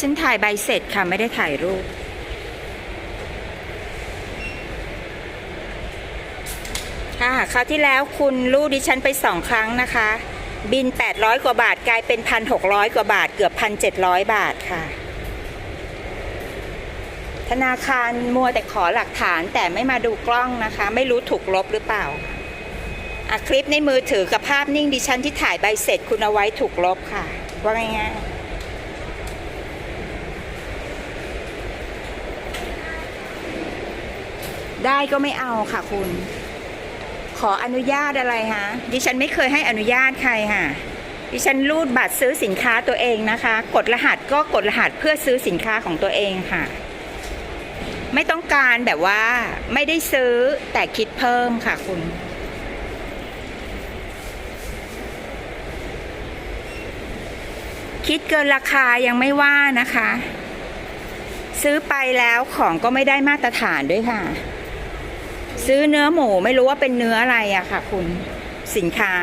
ฉันถ่ายใบเสร็จค่ะ ไม่ได้ถ่ายรูป ค่ะคราวที่แล้วคุณลูกดิฉันไปสองครั้งนะคะ บิน 800 กว่าบาทกลายเป็น 1,600 กว่าบาท เกือบ 1,700 บาทค่ะ ธนาคารมัวแต่ขอหลักฐานแต่ไม่มาดูกล้องนะคะ ไม่รู้ถูกลบหรือเปล่าอะคลิปในมือถือกับภาพนิ่งดิฉันที่ถ่ายใบเสร็จคุณเอาไว้ถูกลบค่ะ ว่าไงายๆ ได้ก็ไม่เอาค่ะคุณ ขออนุญาตอะไรฮะดิฉันไม่เคยให้อนุญาตใครค่ะดิฉันรูดบัตรซื้อสินค้าตัวเองนะคะ กดรหัสก็กดรหัสเพื่อซื้อสินค้าของตัวเองค่ะ ไม่ต้องการแบบว่าไม่ได้ซื้อแต่คิดเพิ่มค่ะคุณคิดเกินราคายังไม่ว่านะคะ ซื้อไปแล้วของก็ไม่ได้มาตรฐานด้วยค่ะ ซื้อเนื้อหมูไม่รู้ว่าเป็นเนื้ออะไรอะค่ะ คุณสินค้า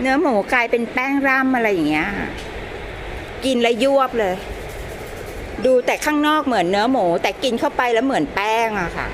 เนื้อหมูกลายเป็นแป้งร่ำอะไรอย่างเงี้ย กินแล้วยวบเลย ดูแต่ข้างนอกเหมือนเนื้อหมู แต่กินเข้าไปแล้วเหมือนแป้งอะค่ะ